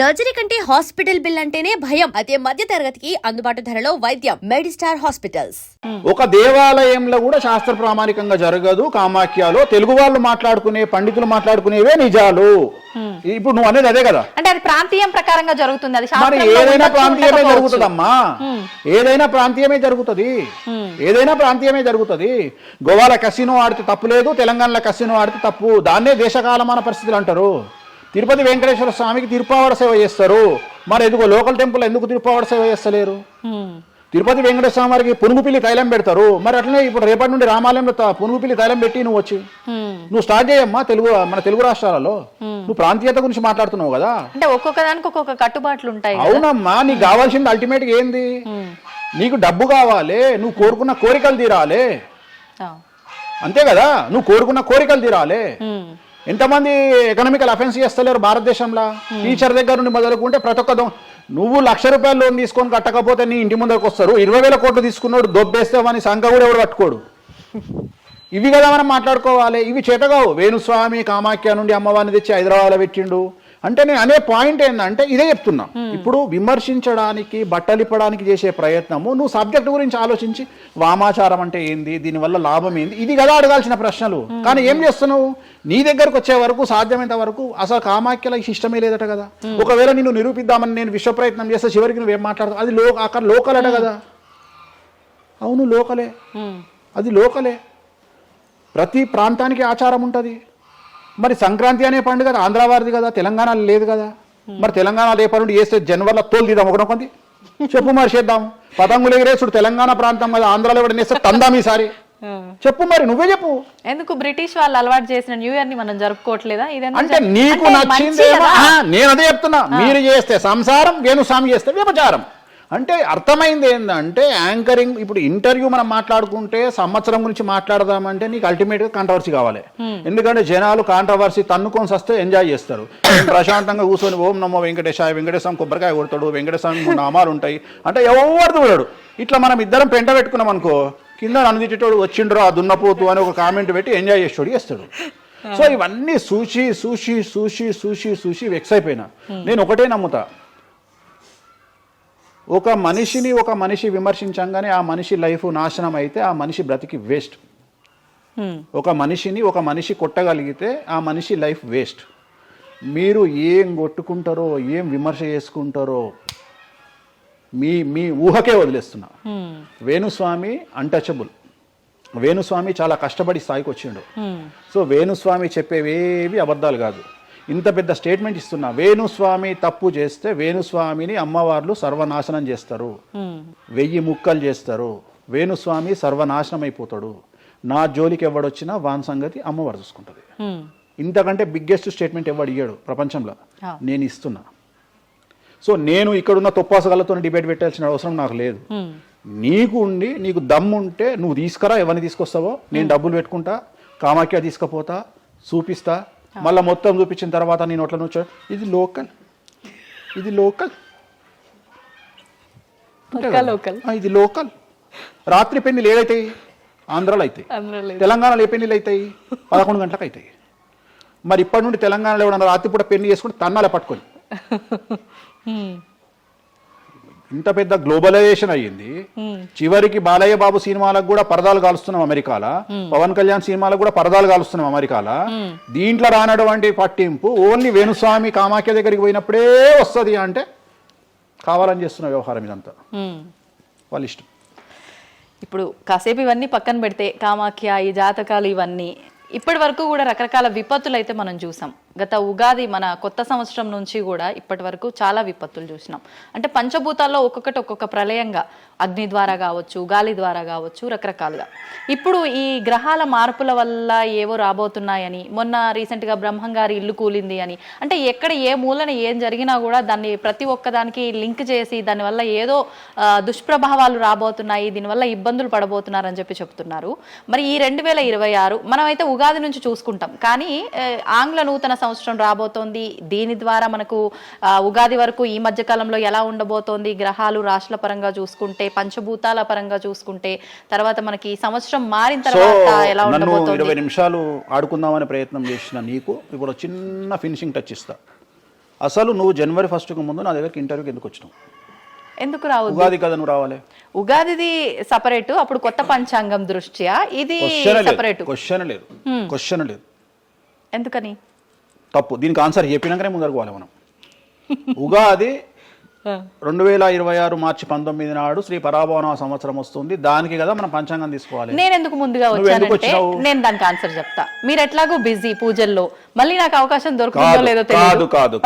Surgery కంటే hospital bill అంటేనే భయం. అదే మధ్య తరగతికి అందుబాటు ధరలో వైద్యం. Medistar hospitals. ఒక దేవాలయంలో కూడా శాస్త్ర ప్రామాణికంగా జరగదు. కామాఖ్యలో తెలుగు వాళ్ళు మాట్లాడుకునే పండితులు మాట్లాడుకునేవే నిజాలు. ఇప్పుడు నువ్వు అనేది అదే కదా. అంటే అది ప్రాంతీయం ప్రకారంగా జరుగుతుంది. అది మరి ఏదైనా ప్రాంతీయమే. జరుగుతుందమ్మా. ఏదైనా ప్రాంతీయమే జరుగుతుంది. ఏదైనా ప్రాంతీయమే జరుగుతుంది. గోవాల కసినో ఆడితే తప్పు లేదు తెలంగాణలో కసినో ఆడితే తప్పు. దాన్నే దేశకాలమాన పరిస్థితులు అంటారు. తిరుపతి వెంకటేశ్వర స్వామికి తిరుపావడ సేవ చేస్తారు. మరి ఎందుకో లోకల్ టెంపుల్ ఎందుకు తిరుపావడ సేవ చేస్తలేరు. తిరుపతి వెంకటేశ్వర స్వామి వారికి పునుగుపిల్లి తైలం పెడతారు. మరి అట్లనే ఇప్పుడు రేపటి నుండి రామాలయంలో పునుగుపిల్లి తైలం పెట్టి నువ్వు వచ్చి. నువ్వు స్టార్ట్ చేయమ్మా తెలుగు మన తెలుగు రాష్ట్రాలలో. నువ్వు ప్రాంతీయత గురించి మాట్లాడుతున్నావు కదా. అంటే ఒక్కొక్క దానికి ఒక్కొక్క కట్టుబాట్లు ఉంటాయి. అవునమ్మా నీకు కావాల్సింది అల్టిమేట్ ఏంది? నీకు డబ్బు కావాలి నువ్వు కోరుకున్న కోరికలు తీరాలి. అంతే కదా నువ్వు కోరుకున్న కోరికలు తీరాలి. ఎంతమంది ఎకనామికల్ అఫెన్స్ చేస్తలేరు భారతదేశంలో? టీచర్ దగ్గర నుండి మొదలుకుంటే ప్రతి ఒక్క నువ్వు లక్ష రూపాయలు లోన్ తీసుకొని కట్టకపోతే నీ ఇంటి ముందరకు వస్తారు. ఇరవై వేల కోట్లు తీసుకున్నాడు దొబ్బేస్తే వాని సంఖ కూడా ఎవడు పట్టుకోడు. ఇవి కదా మనం మాట్లాడుకోవాలి. ఇవి చేతగావు. వేణుస్వామి కామాఖ్య నుండి అమ్మవారిని తెచ్చి హైదరాబాద్లో పెట్టిండు. అంటే నేను అనే పాయింట్ ఏంటంటే ఇదే చెప్తున్నా. ఇప్పుడు విమర్శించడానికి బట్టలిప్పడానికి చేసే ప్రయత్నము నువ్వు సబ్జెక్ట్ గురించి ఆలోచించి వామాచారం అంటే ఏంది దీనివల్ల లాభం ఏంది ఇది కదా అడగాల్సిన ప్రశ్నలు. కానీ ఏం చేస్తున్నావు? నీ దగ్గరకు వచ్చే వరకు సాధ్యమైనంత వరకు అసలు కామాఖ్యల ఇష్టమే లేదట కదా. ఒకవేళ నిన్ను నిరూపిద్దామని నేను విశ్వ ప్రయత్నం చేస్తే చివరికి నువ్వేం మాట్లాడతావు? అది లో అక్కడ లోకల్ అట కదా. అవును లోకలే. అది లోకలే. ప్రతి ప్రాంతానికి ఆచారం ఉంటుంది. మరి సంక్రాంతి అనే పండుగ ఆంధ్ర వారిది కదా తెలంగాణలో లేదు కదా. మరి తెలంగాణ రేపటి నుండి వేస్తే జనవరిలో తోలు తీద్దాం ఒకనొకంది చెప్పు మరి చేద్దాం. పతంగులు ఎగిరేసుడు తెలంగాణ ప్రాంతం కదా ఆంధ్రాలో కూడా నేస్తే తందాం ఈసారి. చెప్పు మరి నువ్వే చెప్పు. ఎందుకు బ్రిటిష్ వాళ్ళు అలవాటు చేసిన న్యూ ఇయర్ని మనం జరుపుకోవట్లేదా? అంటే నీకు నచ్చింది కదా. నేను అదే చెప్తున్నా. మీరు చేస్తే సంసారం వేణుస్వామి చేస్తే వ్యభిచారం. అంటే అర్థమైంది ఏంటంటే యాంకరింగ్ ఇప్పుడు ఇంటర్వ్యూ మనం మాట్లాడుకుంటే సంవత్సరం గురించి మాట్లాడదామంటే నీకు అల్టిమేట్గా కాంట్రవర్సీ కావాలి ఎందుకంటే జనాలు కాంట్రవర్సీ తన్నుకొని వస్తే ఎంజాయ్ చేస్తారు. ప్రశాంతంగా కూర్చొని ఓం నమో వెంకటేశాయ వెంకటేశ్వరం కొబ్బరికాయ కొడతాడు వెంకటేశ్వరం నామాలు ఉంటాయి. అంటే ఎవరు చూడడు ఇట్లా మనం ఇద్దరం పెంట పెట్టుకున్నాం అనుకో కింద నన్ను తిట్టేటోడు వచ్చిండ్రో ఆ దున్నపోతు అని ఒక కామెంట్ పెట్టి ఎంజాయ్ చేసేటోడు చేస్తాడు. సో ఇవన్నీ సూచి సూచి సూచి సూచి సూచి వెక్స్ అయిపోయినా. నేను ఒకటే నమ్ముతా. ఒక మనిషిని ఒక మనిషి విమర్శించంగానే ఆ మనిషి లైఫ్ నాశనం అయితే ఆ మనిషి బ్రతికి వేస్ట్ హ్మ్. ఒక మనిషిని ఒక మనిషి కొట్టగలిగితే ఆ మనిషి లైఫ్ వేస్ట్ మీరు ఏం కొట్టుకుంటారో ఏం విమర్శ చేసుకుంటారో మీ మీ ఊహకే వదిలేస్తున్నా హ్మ్. వేణుస్వామి అన్టచబుల్ వేణుస్వామి చాలా కష్టపడి స్థాయికి వచ్చిండు హ్మ్. సో వేణుస్వామి చెప్పేవేవి అబద్ధాలు కాదు ఇంత పెద్ద స్టేట్మెంట్ ఇస్తున్నా. వేణుస్వామి తప్పు చేస్తే వేణుస్వామిని అమ్మవార్లు సర్వనాశనం చేస్తారు. వెయ్యి ముక్కలు చేస్తారు. వేణుస్వామి సర్వనాశనం అయిపోతాడు నా జోలికి ఎవడొచ్చినా వాన్ సంగతి అమ్మవారు చూసుకుంటుంది. ఇంతకంటే బిగ్గెస్ట్ స్టేట్మెంట్ ఎవడు ఇయ్యాడు ప్రపంచంలో. నేను ఇస్తున్నా. సో నేను ఇక్కడున్న తొప్పాసగాళ్ళతో డిబేట్ పెట్టాల్సిన అవసరం నాకు లేదు. నీకు ఉండి నీకు దమ్ము ఉంటే నువ్వు తీసుకురా ఎవరిని తీసుకొస్తావో? నేను డబ్బులు పెట్టుకుంటా కామాఖ్య తీసుకుపోతా చూపిస్తా మళ్ళీ మొత్తం చూపించిన తర్వాత నేను నోట్ల నుంచి ఇది లోకల్. ఇది లోకల్. లోకల్. ఇది లోకల్. రాత్రి పెళ్ళిలు ఏదైతాయి ఆంధ్రాలో అవుతాయి. తెలంగాణలో ఏ పెళ్ళిలు అవుతాయి పదకొండు గంటలకు అవుతాయి మరి ఇప్పటి నుండి తెలంగాణలో ఎవడన్నా రాత్రి పూట పెళ్ళి చేసుకుని తన్నాలే పట్టుకొని. ఇంత పెద్ద గ్లోబలైజేషన్ అయ్యింది. చివరికి బాలయ్య బాబు సినిమాలకు కూడా పరదాలు కాలుస్తున్నాం అమెరికాల. పవన్ కళ్యాణ్ సినిమాలకు కూడా పరదాలు కాలుస్తున్నాం అమెరికాల. దీంట్లో రానటువంటి పట్టింపు ఓన్లీ వేణుస్వామి కామాఖ్య దగ్గరికి పోయినప్పుడే వస్తుంది అంటే కావాలని చేస్తున్న వ్యవహారం ఇదంతా. వాళ్ళ ఇష్టం. ఇప్పుడు కాసేపు ఇవన్నీ పక్కన పెడితే కామాఖ్య ఈ జాతకాలు ఇవన్నీ ఇప్పటి వరకు కూడా రకరకాల విపత్తులు అయితే మనం చూసాం. గత ఉగాది మన కొత్త సంవత్సరం నుంచి కూడా ఇప్పటి వరకు చాలా విపత్తులు చూసినాం. అంటే పంచభూతాల్లో ఒక్కొక్కటి ఒక్కొక్క ప్రళయంగా అగ్ని ద్వారా కావచ్చు గాలి ద్వారా కావచ్చు రకరకాలుగా. ఇప్పుడు ఈ గ్రహాల మార్పుల వల్ల ఏవో రాబోతున్నాయని మొన్న రీసెంట్గా బ్రహ్మంగారి ఇల్లు కూలింది అని అంటే ఎక్కడ ఏ మూలన ఏం జరిగినా కూడా దాన్ని ప్రతి ఒక్కదానికి లింక్ చేసి దానివల్ల ఏదో దుష్ప్రభావాలు రాబోతున్నాయి దీనివల్ల ఇబ్బందులు పడబోతున్నారని చెప్పి చెప్తున్నారు. మరి ఈ రెండు వేల ఇరవై ఆరు మనమైతే ఉగాది నుంచి చూసుకుంటాం. కానీ ఆంగ్ల నూతన సంవత్సరం రాబోతోంది. దీని ద్వారా మనకు ఉగాది వరకు ఈ మధ్య కాలంలో ఎలా ఉండబోతోంది? గ్రహాలు రాశుల పరంగా చూసుకుంటే పంచభూతాల పరంగా చూసుకుంటే తర్వాత మనకి సంవత్సరం మారిన తర్వాత ఎలా ఉండబోతోంది? ఇరవై నిమిషాలు ఆడుకుందామనే ప్రయత్నం చేసిన నీకు ఇప్పుడు చిన్న ఫినిషింగ్ టచ్ ఇస్తా. అసలు నువ్వు జనవరి ఫస్ట్కి ముందు నా దగ్గరికి ఇంటర్వ్యూకి ఎందుకు వచ్చినావు? ఎందుకు రావద్దు? ఉగాది కదా నువ్వు రావాలి. ఉగాదిది సపరేట్ అప్పుడు కొత్త పంచాంగం దృష్ట్యా? ఇది సపరేట్ క్వశ్చన్ లేదు. క్వశ్చన్ లేదు. ఎందుకని? తప్పు. దీనికి ఆన్సర్ చెప్పినాకనే ముందరకు పోవాలి మనం. ఉగాది రెండు వేల ఇరవై ఆరు మార్చి పంతొమ్మిది నాడు శ్రీ పరాభవన సంవత్సరం వస్తుంది. దానికి కదా మనం పంచాంగం తీసుకోవాలి. నేను ఎందుకు ముందుగా వచ్చానంటే? నేను దానికి ఆన్సర్ చెప్తా. మీరు ఎట్లాగో బిజీ పూజల్లో. మళ్ళీ నాకు అవకాశం దొరుకుతుందో లేదో కాదు కాదు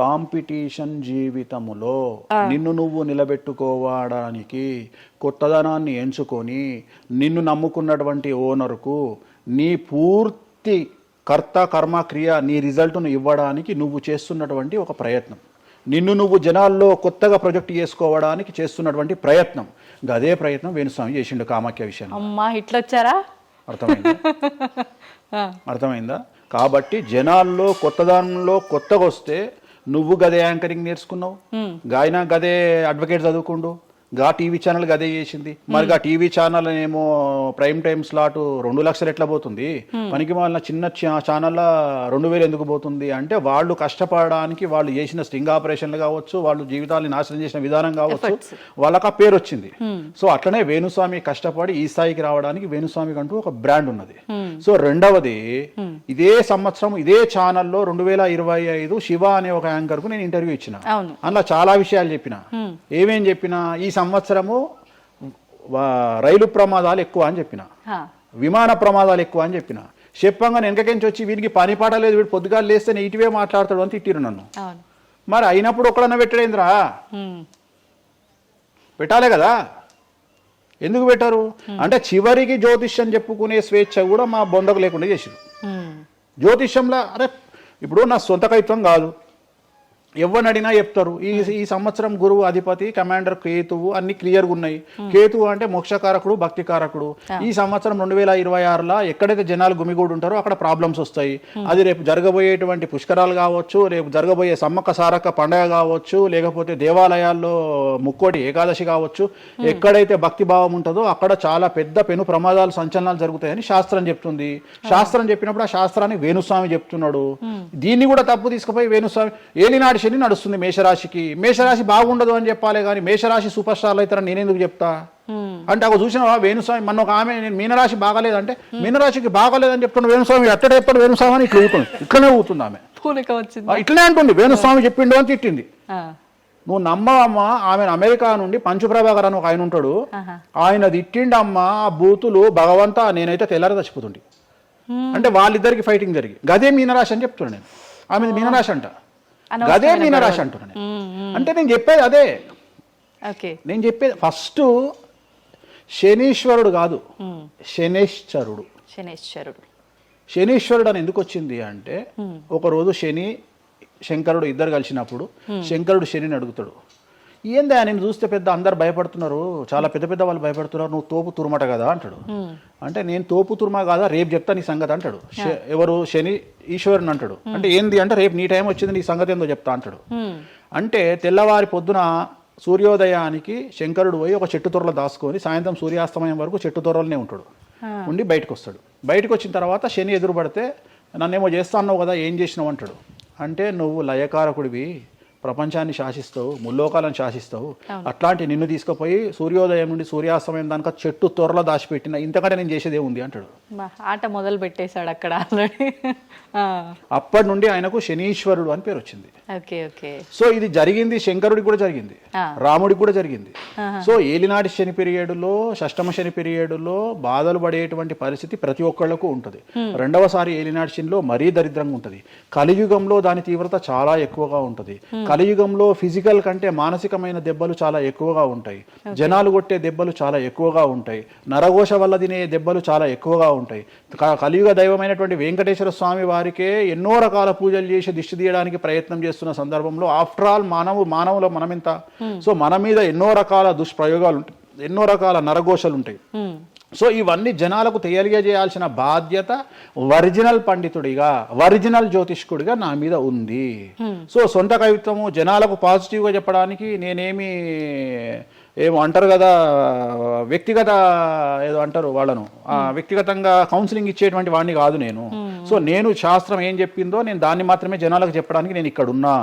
కాంపిటీషన్ జీవితములో నిన్ను నువ్వు నిలబెట్టుకోవడానికి కొత్తదనాన్ని ఎంచుకొని నిన్ను నమ్ముకున్నటువంటి ఓనర్కు నీ పూర్తి కర్త కర్మ క్రియ నీ రిజల్ట్ను ఇవ్వడానికి నువ్వు చేస్తున్నటువంటి ఒక ప్రయత్నం. నిన్ను నువ్వు జనాల్లో కొత్తగా ప్రొజెక్ట్ చేసుకోవడానికి చేస్తున్నటువంటి ప్రయత్నం. అదే ప్రయత్నం వేణుస్వామి చేసిండు కామాఖ్య విషయంలో. అమ్మా ఇట్లొచ్చారా? అర్థమైందా? అర్థమైందా? కాబట్టి జనాల్లో కొత్తదానంలో కొత్తగా వస్తే నువ్వు గదే యాంకరింగ్ నేర్చుకున్నావు? గాయన గదే అడ్వకేట్ చదువుకుండు? గా టీవీ ఛానల్ గదే చేసింది. మరి గా టీవీ ఛానల్ ఏమో ప్రైమ్ టైం స్లాట్ రెండు లక్షలు ఎట్లా పోతుంది? పనికి వాళ్ళ చిన్న ఛానల్ రెండు వేలు ఎందుకు పోతుంది? అంటే వాళ్ళు కష్టపడడానికి వాళ్ళు చేసిన స్టింగ్ ఆపరేషన్లు కావచ్చు వాళ్ళు జీవితాన్ని నాశనం చేసిన విధానం కావచ్చు వాళ్ళకి ఆ పేరు వచ్చింది. సో అట్లనే వేణుస్వామి కష్టపడి ఈ స్థాయికి రావడానికి వేణుస్వామికి అంటూ ఒక బ్రాండ్ ఉన్నది. సో రెండవది ఇదే సంవత్సరం ఇదే ఛానల్లో రెండు వేల ఇరవై ఐదు శివ అనే ఒక యాంకర్కు నేను ఇంటర్వ్యూ ఇచ్చిన. అందులో చాలా విషయాలు చెప్పిన. ఏమేం చెప్పిన? ఈ సంవత్సరము రైలు ప్రమాదాలు ఎక్కువ అని చెప్పిన. విమాన ప్రమాదాలు ఎక్కువ అని చెప్పిన. చెప్పంగా వెనకకెంచి వచ్చి వీడికి పని పాట లేదు వీడు పొద్దుగాలు లేస్తే ఇటువే మాట్లాడతాడు అని తిట్టిరు నన్ను. మరి అయినప్పుడు ఒక్కడన్నా పెట్టడేంద్రా పెట్టాలే కదా. ఎందుకు పెట్టారు? అంటే చివరికి జ్యోతిష్యం చెప్పుకునే స్వేచ్ఛ కూడా మా బొందకు లేకుండా చేసారు జ్యోతిష్యంలో అరే ఇప్పుడు నా సొంత కవిత్వం కాదు. ఎవరిని అడిగినా చెప్తారు. ఈ ఈ సంవత్సరం గురువు అధిపతి కమాండర్ కేతువు అన్ని క్లియర్గా ఉన్నాయి. కేతువు అంటే మోక్షకారకుడు భక్తికారకుడు. ఈ సంవత్సరం రెండు వేల ఇరవై ఆరులో ఎక్కడైతే జనాలు గుమిగూడు ఉంటారో అక్కడ ప్రాబ్లమ్స్ వస్తాయి. అది రేపు జరగబోయేటువంటి పుష్కరాలు కావచ్చు రేపు జరగబోయే సమ్మక్క సారక్క పండగ కావచ్చు లేకపోతే దేవాలయాల్లో ముక్కోటి ఏకాదశి కావచ్చు. ఎక్కడైతే భక్తి భావం ఉంటుందో అక్కడ చాలా పెద్ద పెను ప్రమాదాలు సంచలనాలు జరుగుతాయని శాస్త్రం చెప్తుంది. శాస్త్రం చెప్పినప్పుడు ఆ శాస్త్రాన్ని వేణుస్వామి చెప్తున్నాడు. దీన్ని కూడా తప్పు తీసుకుపోయి వేణుస్వామి ఏలినాటి శని నడుస్తుంది మేషరాశికి. మేషరాశి బాగుండదు అని చెప్పాలి కానీ మేషరాశి సూపర్ స్టార్లు అవుతారని నేనెందుకు చెప్తా? అంటే ఒక చూసిన వేణుస్వామి? మన ఒక ఆమె నేను మీనరాశి బాగాలేదంటే మీనరాశికి బాగాలేదని చెప్తున్న వేణుస్వామి. ఎక్కడ చెప్పాడు వేణుస్వామి అని ఇట్లా ఊతుంది ఇట్లనే ఊతుంది ఆమె. ఇట్లనే అంటుంది. వేణుస్వామి చెప్పిండు అని తిట్టింది. నువ్వు నమ్మవమ్మా. ఆమె అమెరికా నుండి పంచుప్రభాకర్ అని ఒక ఆయన ఉంటాడు. ఆయన తిట్టిండమ్మా ఆ బూతులు భగవంతా నేనైతే తెల్లారి చచ్చిపోతుండే అంటే వాళ్ళిద్దరికి ఫైటింగ్ జరిగి. గదే మీనరాశి అని చెప్తున్నాను నేను. ఆమె మీనరాశి అంట. గదే మీనరాశి అంటున్నాను నేను. అంటే నేను చెప్పేది అదే. ఓకే. నేను చెప్పేది ఫస్ట్ శనీశ్వరుడు కాదు. శనేశ్వరుడు. శనేశ్వరుడు. శనీశ్వరుడు అని ఎందుకు వచ్చింది అంటే ఒకరోజు శని శంకరుడు ఇద్దరు కలిసినప్పుడు శంకరుడు శనిని అడుగుతాడు. ఏందా నేను చూస్తే పెద్ద అందరు భయపడుతున్నారు. చాలా పెద్ద పెద్ద వాళ్ళు భయపడుతున్నారు. నువ్వు తోపు తురుమట కదా అంటాడు. అంటే నేను తోపు తురుమ కాదా? రేపు చెప్తా నీ సంగతి అంటాడు. ఎవరు? శని ఈశ్వరుని అంటాడు. అంటే ఏంది అంటే రేపు నీ టైం వచ్చింది నీ సంగతి ఏందో చెప్తా అంటాడు. అంటే తెల్లవారి పొద్దున సూర్యోదయానికి శంకరుడు పోయి ఒక చెట్టు తొర్రలో దాచుకొని సాయంత్రం సూర్యాస్తమయం వరకు చెట్టు తొర్రలోనే ఉంటాడు. ఉండి బయటకు వస్తాడు బయటకు వచ్చిన తర్వాత శని ఎదురు పడితే నన్నేమో చేస్తా అన్నావు కదా ఏం చేసినావు అంటాడు. అంటే నువ్వు లయకారకుడివి. ప్రపంచాన్ని శాసిస్తావు ముల్లోకాలను శాసిస్తావు. అట్లాంటి నిన్ను తీసుకుపోయి సూర్యోదయం నుండి సూర్యాస్తమయం దానిక చెట్టు త్వరలో దాచిపెట్టిన ఇంతకంటే నేను చేసేదే ఉంది అంటాడు. ఆట మొదలు పెట్టేశాడు అక్కడ ఆల్రెడీ. అప్పటి నుండి ఆయనకు శనీశ్వరుడు అని పేరు వచ్చింది. సో ఇది జరిగింది శంకరుడికి కూడా జరిగింది. రాముడికి కూడా జరిగింది. సో ఏలినాటి శని పీరియడ్లో షష్టమ శని పీరియడ్లో బాధలు పడేటువంటి పరిస్థితి ప్రతి ఒక్కళ్ళకు ఉంటుంది. రెండవసారి ఏలినాటి శనిలో మరీ దరిద్రంగా ఉంటుంది. కలియుగంలో దాని తీవ్రత చాలా ఎక్కువగా ఉంటుంది. కలియుగంలో ఫిజికల్ కంటే మానసికమైన దెబ్బలు చాలా ఎక్కువగా ఉంటాయి. జనాలు కొట్టే దెబ్బలు చాలా ఎక్కువగా ఉంటాయి. నరఘోష వల్ల తినే దెబ్బలు చాలా ఎక్కువగా ఉంటాయి. కలియుగ దైవమైనటువంటి వెంకటేశ్వర స్వామి వారికే ఎన్నో రకాల పూజలు చేసి దిష్టి తీయడానికి ప్రయత్నం చేస్తున్న సందర్భంలో ఆఫ్టర్ ఆల్ మానవు మానవుల మనమింత? సో మన మీద ఎన్నో రకాల దుష్ప్రయోగాలు ఉంటాయి ఎన్నో రకాల నరఘోషలు ఉంటాయి. సో ఇవన్నీ జనాలకు తెలియజేయాల్సిన బాధ్యత ఒరిజినల్ పండితుడిగా ఒరిజినల్ జ్యోతిష్కుడిగా నా మీద ఉంది. సో సొంత కవిత్వము జనాలకు పాజిటివ్గా చెప్పడానికి నేనేమి ఏమో అంటారు కదా వ్యక్తిగత ఏదో అంటారు వాళ్ళను. వ్యక్తిగతంగా కౌన్సిలింగ్ ఇచ్చేటువంటి వాడిని కాదు నేను. సో నేను శాస్త్రం ఏం చెప్పిందో నేను దాన్ని మాత్రమే జనాలకు చెప్పడానికి నేను ఇక్కడ ఉన్నా.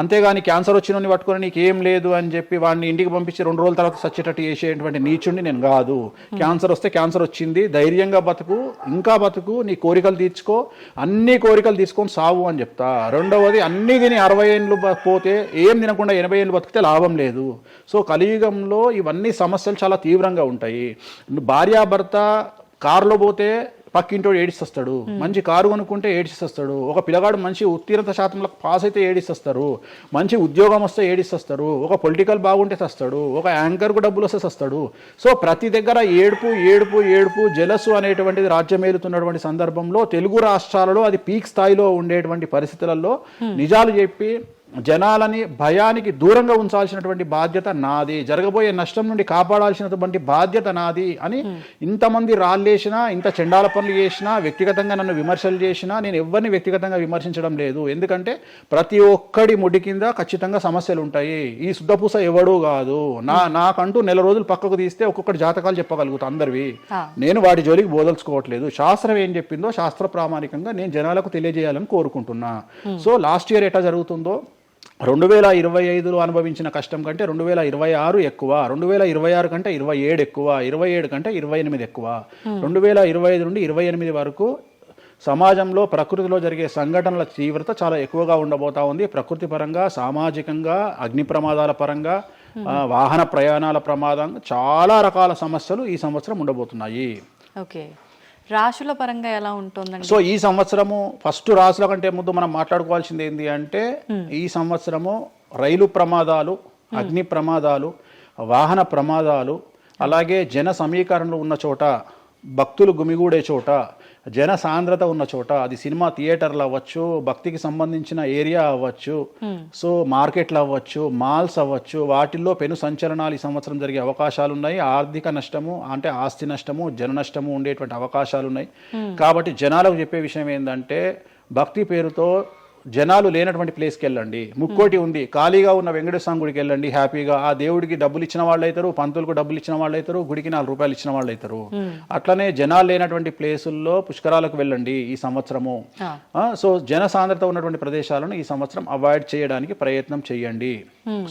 అంతేగాని క్యాన్సర్ వచ్చిన పట్టుకొని నీకు ఏం లేదు అని చెప్పి వాడిని ఇంటికి పంపించి రెండు రోజుల తర్వాత సచ్చేటట్టు చేసేటువంటి నీచుండి నేను కాదు. క్యాన్సర్ వస్తే క్యాన్సర్ వచ్చింది ధైర్యంగా బతుకు ఇంకా బతుకు నీ కోరికలు తీర్చుకో అన్ని కోరికలు తీసుకొని సావు అని చెప్తా. రెండవది అన్ని తిని అరవై ఏళ్ళు పోతే ఏం తినకుండా ఎనభై ఏళ్ళు బతికితే లాభం లేదు. సో కలియుగంలో ఇవన్నీ సమస్యలు చాలా తీవ్రంగా ఉంటాయి. భార్యాభర్త కారులో పోతే పక్కింటోడు ఏడిస్తొస్తాడు. మంచి కారు కొనుక్కుంటే ఏడిస్తొస్తాడు. ఒక పిల్లగాడు మంచి ఉత్తీర్ణత శాతంలో పాస్ అయితే ఏడిస్తొస్తారు మంచి ఉద్యోగం వస్తే ఏడిస్తొస్తారు ఒక పొలిటికల్ బాగుంటే తెస్తాడు ఒక యాంకర్కు డబ్బులు వస్తే తెస్తాడు సో ప్రతి దగ్గర ఏడుపు ఏడుపు ఏడుపు జలసు అనేటువంటిది రాజ్యమేలుతున్నటువంటి సందర్భంలో తెలుగు రాష్ట్రాలలో అది పీక్ స్థాయిలో ఉండేటువంటి పరిస్థితులలో నిజాలు చెప్పి జనాలని భయానికి దూరంగా ఉంచాల్సినటువంటి బాధ్యత నాది. జరగబోయే నష్టం నుండి కాపాడాల్సినటువంటి బాధ్యత నాది అని ఇంతమంది రాళ్ళేసినా ఇంత చెండాల పనులు చేసినా వ్యక్తిగతంగా నన్ను విమర్శలు చేసినా నేను ఎవరిని వ్యక్తిగతంగా విమర్శించడం లేదు. ఎందుకంటే ప్రతి ఒక్కడి ముడి కింద ఖచ్చితంగా సమస్యలు ఉంటాయి. ఈ శుద్ధపూస ఎవడూ కాదు. నా నాకంటూ నెల రోజులు పక్కకు తీస్తే ఒక్కొక్కటి జాతకాలు చెప్పగలుగుతా అందరివి. నేను వాటి జోలికి బోదలుచుకోవట్లేదు. శాస్త్రం ఏం చెప్పిందో శాస్త్ర ప్రామాణికంగా నేను జనాలకు తెలియజేయాలని కోరుకుంటున్నా. సో లాస్ట్ ఇయర్ ఎట్లా జరుగుతుందో రెండు వేల ఇరవై ఐదులో అనుభవించిన కష్టం కంటే రెండు వేల ఇరవై ఆరు ఎక్కువ రెండు వేల ఇరవై ఆరు కంటే ఇరవై ఏడు ఎక్కువ ఇరవై ఏడు కంటే ఇరవై ఎనిమిది ఎక్కువ. రెండు వేల ఇరవై ఐదు నుండి ఇరవై ఎనిమిది వరకు సమాజంలో ప్రకృతిలో జరిగే సంఘటనల తీవ్రత చాలా ఎక్కువగా ఉండబోతా ఉంది. ప్రకృతి పరంగా సామాజికంగా అగ్ని ప్రమాదాల పరంగా ఆ, వాహన ప్రయాణాల ప్రమాదం చాలా రకాల సమస్యలు ఈ సంవత్సరం ఉండబోతున్నాయి. ఓకే రాశుల పరంగా ఎలా ఉంటుందండి? సో ఈ సంవత్సరము ఫస్ట్ రాసుల కంటే ముందు మనం మాట్లాడుకోవాల్సింది ఏంటి అంటే ఈ సంవత్సరము రైలు ప్రమాదాలు అగ్ని ప్రమాదాలు వాహన ప్రమాదాలు అలాగే జన సమీకరణలు ఉన్న చోట భక్తులు గుమిగూడే చోట జన సాంద్రత ఉన్న చోట అది సినిమా థియేటర్లు అవ్వచ్చు భక్తికి సంబంధించిన ఏరియా అవ్వచ్చు సో మార్కెట్లు అవ్వచ్చు మాల్స్ అవ్వచ్చు వాటిల్లో పెను సంచలనాలు ఈ సంవత్సరం జరిగే అవకాశాలు ఉన్నాయి. ఆర్థిక నష్టము అంటే ఆస్తి నష్టము జన నష్టము ఉండేటువంటి అవకాశాలు ఉన్నాయి. కాబట్టి జనాలకు చెప్పే విషయం ఏంటంటే భక్తి పేరుతో జనాలు లేనటువంటి ప్లేస్కి వెళ్ళండి. ముక్కోటి ఉంది. ఖాళీగా ఉన్న వెంకటేశ్వర గుడికి వెళ్ళండి. హ్యాపీగా ఆ దేవుడికి డబ్బులు ఇచ్చిన వాళ్ళు అవుతారు పంతులకు డబ్బులు ఇచ్చిన వాళ్ళు అవుతారు గుడికి నాలుగు రూపాయలు ఇచ్చిన వాళ్ళు అవుతారు అట్లనే జనాలు లేనటువంటి ప్లేసుల్లో పుష్కరాలకు వెళ్ళండి ఈ సంవత్సరము. సో జన సాంద్రత ఉన్నటువంటి ప్రదేశాలను ఈ సంవత్సరం అవాయిడ్ చేయడానికి ప్రయత్నం చేయండి.